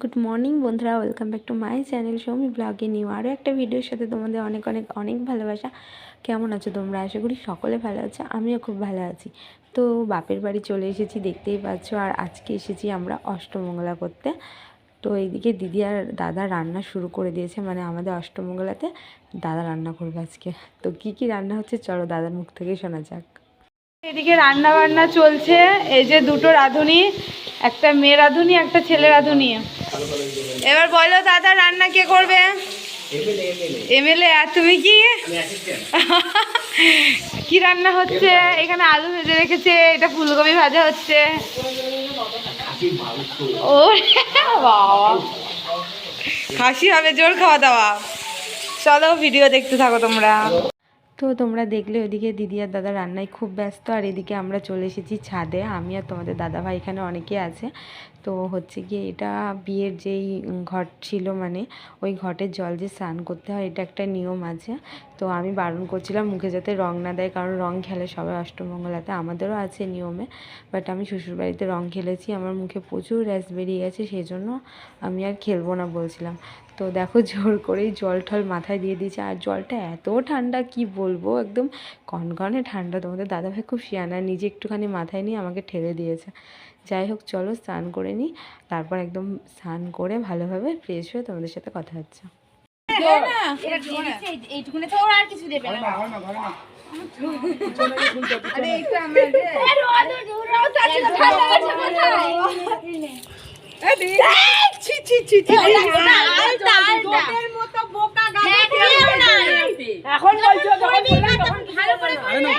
Good morning বন্ধুরা। Welcome back to my channel Soumi ব্লগে new আরও একটা ভিডিওর সাথে তোমাদের অনেক অনেক অনেক ভালোবাসা। কেমন আছো তোমরা? আশা করি সকলে ভালো আছো, আমিও খুব ভালো আছি। তো বাপের বাড়ি চলে এসেছি, দেখতেই পাচ্ছ। আর আজকে এসেছি আমরা অষ্টমঙ্গলা করতে। তো এইদিকে দিদি আর দাদা রান্না শুরু করে দিয়েছে মানে আমাদের অষ্টমঙ্গলাতে দাদা রান্না করবে আজকে। তো কি কি রান্না হচ্ছে চলো দাদার মুখ থেকেই শোনা যাক। এদিকে রান্না বান্না চলছে। এই যে দুটো রাঁধুনি, একটা মেয়ে রাঁধুনি, একটা ছেলে রাঁধুনি। এবার বলো দাদা, রান্না কে করবে? এমএলএ, আর তুমি কি? কি রান্না হচ্ছে? এখানে আলু ভেজে রেখেছে, এটা ফুলকপি ভাজা হচ্ছে। ও বাবা। খাসি হবে, জোর খাওয়া দাওয়া। চলো, ভিডিও দেখতে থাকো তোমরা। তো তোমরা দেখলে ওদিকে দিদি আর দাদা রান্নায় খুব ব্যস্ত, আর এদিকে আমরা চলে এসেছি ছাদে। আমি আর তোমাদের দাদা ভাই এখানে অনেকে আছে। তো হচ্ছে গিয়ে এটা বিয়ের যেই ঘট ছিল মানে ওই ঘটের জল যে স্নান করতে হয়, এটা একটা নিয়ম আছে। তো আমি বারণ করছিলাম মুখে যাতে রং না দেয়, কারণ রং খেলে সবাই অষ্টমঙ্গলাতে, আমাদেরও আছে নিয়মে। বাট আমি শ্বশুরবাড়িতে রং খেলেছি, আমার মুখে প্রচুর র্যাশ বেরিয়ে গেছে সেই জন্য আমি আর খেলব না বলছিলাম। তো দেখো জোর করেই জল টল মাথায় দিয়ে দিয়েছে আর জলটা এত ঠান্ডা কি বলব একদম কনকনে ঠান্ডা তোমাদের দাদাভাই খুব শিয়ানা নিজে একটুখানি মাথায় নিয়ে আমাকে ঠেলে দিয়েছে যাই হোক চলো স্নান করে নিই তারপর একদম স্নান করে ভালোভাবে ফ্রেশ হয়ে তোমাদের সাথে কথা হচ্ছে এইটুকুনে তো আর কিছু দেবে না এখন ভালো করে করবি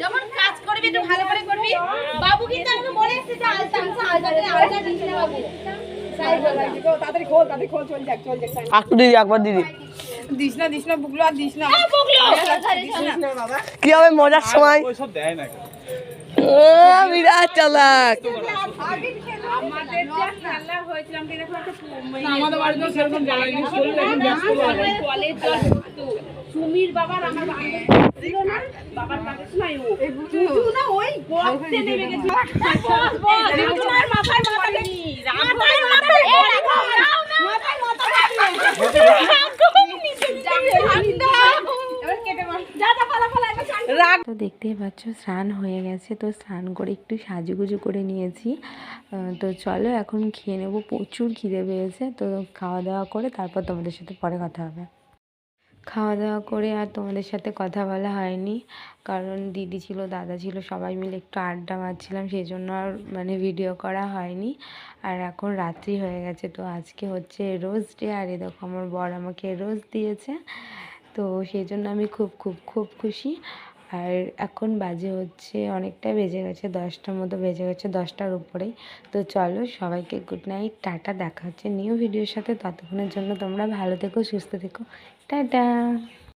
যখন কাজ করবি একটু ভালো করে করবি বাবু কিন্তু আমাকে বলে এসেছে যে আলতা আলতা আলতা আলতা দিস না বাবু একটু দিদি একবার দিদি দিস না দিস না বুকলো আর দিস না কি হবে মজার সময় বিরাট চালাক আমাদের যে খেলা হয়েছিলাম এরকম একটা আমাদের বাড়িতে সেরকম জ্বালানি কলের জল ভর্তি। সুমির বাবার আমার ছিল না বাবার কাছে নাই ও বুঝু না ওই গর্তে নেমে গেছে। মাথায় মাথা নেই মাথায় মাথা এই রাখো মাথায় মাথা এবার কেটে মার যা যা পালা পালা চান তো দেখতেই পাচ্ছ, স্নান হয়ে গেছে, তো স্নান করে একটু সাজুগুজু করে নিয়েছি। তো চলো এখন খেয়ে নেব, প্রচুর খিদে পেয়েছে, তো খাওয়া দাওয়া করে তারপর তোমাদের সাথে পরে কথা হবে। খাওয়া দাওয়া করে আর তোমাদের সাথে কথা বলা হয়নি, কারণ দিদি ছিল, দাদা ছিল, সবাই মিলে একটু আড্ডা মারছিলাম সেই জন্য আর মানে ভিডিও করা হয়নি। আর এখন রাত্রি হয়ে গেছে, তো আজকে হচ্ছে রোজ ডে, আর এ দেখো আমার বর আমাকে রোজ দিয়েছে, তো সেই জন্য আমি খুব খুব খুব খুশি। আর এখন বাজে হচ্ছে অনেকটা বেজে গেছে, দশটার মতো বেজে গেছে, দশটার উপরেই। তো চলো সবাইকে গুড নাইট টাটা, দেখা হচ্ছে নিউ ভিডিওর সাথে, ততক্ষণের জন্য তোমরা ভালো থেকো, সুস্থ থেকো, টাটা।